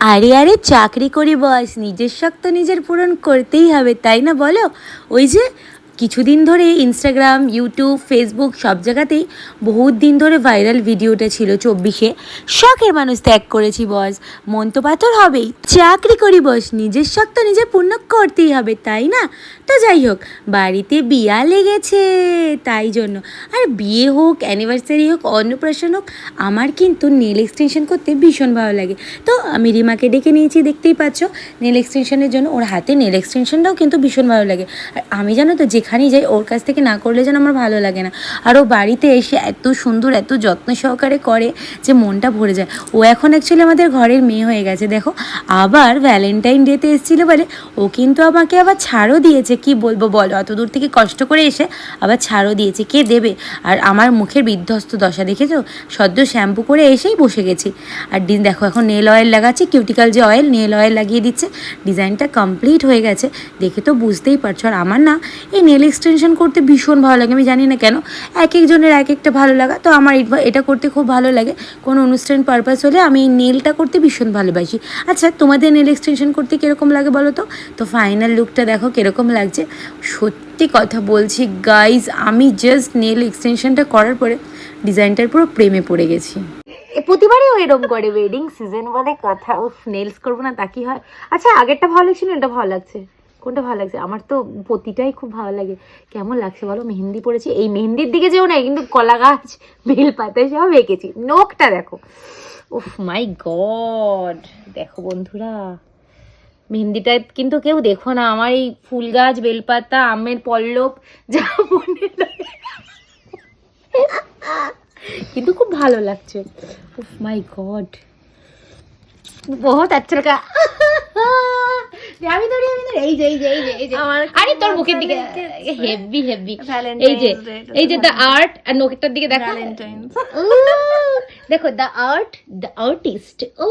আরে আরে, চাকরি করি বয়স নিজের শখ তো নিজের পূরণ করতেই হবে, তাই না বলো? ওই যে কিছুদিন ধরে ইনস্টাগ্রাম ইউটিউব ফেসবুক সব জায়গাতেই বহুত দিন ধরে ভাইরাল ভিডিওটা ছিল চব্বিশে। শখের মানুষ ত্যাগ করেছি বস মন তো পাথর হবেই। চাকরি করি বস নিজের শখ তো নিজে পূর্ণ করতেই হবে, তাই না? তো যাই হোক, বাড়িতে বিয়া লেগেছে তাই জন্য। আর বিয়ে হোক অ্যানিভার্সারি হোক, অন্নপ্রাশন হোক, আমার কিন্তু নেল এক্সটেনশন করতে ভীষণ ভালো লাগে। তো আমি রিমাকে ডেকে নিয়েছি, দেখতেই পাচ্ছ নেল এক্সটেনশনের জন্য ওর হাতে নেল এক্সটেনশনটাও কিন্তু ভীষণ ভালো লাগে। আর আমি জানো তো যেখানেই যাই, ওর কাছ থেকে না করলে যেন আমার ভালো লাগে না। আর ও বাড়িতে এসে এত সুন্দর, এত যত্ন সহকারে করে যে মনটা ভরে যায়। ও এখন অ্যাকচুয়ালি আমাদের ঘরের মেয়ে হয়ে গেছে, দেখো। আবার ভ্যালেন্টাইন ডেতে এসেছিল বলে ও কিন্তু আমাকে আবার ছাড়ও দিয়েছে। কি বলব বলো? অত দূর থেকে কষ্ট করে এসে আবার ছাড়ও দিয়েছে। কে দেবে? আর আমার মুখের বিধ্বস্ত দশা, দেখেছ? সদ্য শ্যাম্পু করে এসেই বসে গেছি। আর ডিন, দেখো, এখন নেল অয়েল লাগাচ্ছি। কিউটিক্যাল যে অয়েল নেল অয়েল লাগিয়ে দিচ্ছে। ডিজাইনটা কমপ্লিট হয়ে গেছে। দেখে তো বুঝতেই পারছ। আর আমার না, এই নেল এক্সটেনশন করতে ভীষণ ভালো লাগে। আমি জানি না কেন, এক একজনের এক একটা ভালো লাগা, তো আমার এটা- করতে খুব ভালো লাগে। কোনো অনুষ্ঠান পারপাস হলে আমি এই নেলটা করতে ভীষণ ভালোবাসি। আচ্ছা তোমাদের নেল এক্সটেনশন করতে কীরকম লাগে বলো তো? তো ফাইনাল লুকটা দেখো কীরকম লাগছে। সত্যি কথা বলছি গাইজ আমি জাস্ট নেল এক্সটেনশনটা করার পরে ডিজাইনটার পুরো প্রেমে পড়ে গেছি। প্রতিবারই এরকম করে ওয়েডিং সিজন বলে কথা ও নেলস করব না তা কি হয়? আচ্ছা আগেরটা ভালো লাগছিল এটা ভালো লাগছে। কোনটা ভালো লাগছে? আমার তো প্রতিটাই খুব ভালো লাগে। কেমন লাগছে বলো? মেহেন্দি পড়েছি এই মেহেন্দির দিকে যেও না কিন্তু কলা গাছ, বেল পাতা সব এঁকেছি। নোকটা দেখো। উফ মাই গড দেখো বন্ধুরা, মেহেন্দিটা কিন্তু কেউ দেখো না। আমার এই ফুল গাছ বেলপাতা আমের পল্লব, যা মনে কিন্তু খুব ভালো লাগছে। উফ মাই গড বহুত আচ্ছা আমি ধরি আমি এই যে এই যে এই যে এই যে। আমার আরে তোর মুখের দিকে হেভি হেভি এই যে এই যে দ্য আর্ট আর নোকেরটার দিকে দেখো। দেখো দ্য আর্ট দ্য আর্টিস্ট ও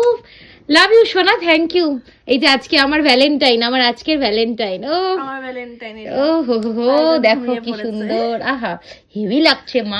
লাভ ইউ সোনা থ্যাংক ইউ এই যে আজকে আমার ভ্যালেন্টাইন আমার আজকের ভ্যালেন্টাইন ও আমার ভ্যালেন্টাইন ও হো হো দেখো কি সুন্দর। আহা হেভি লাগছে মা।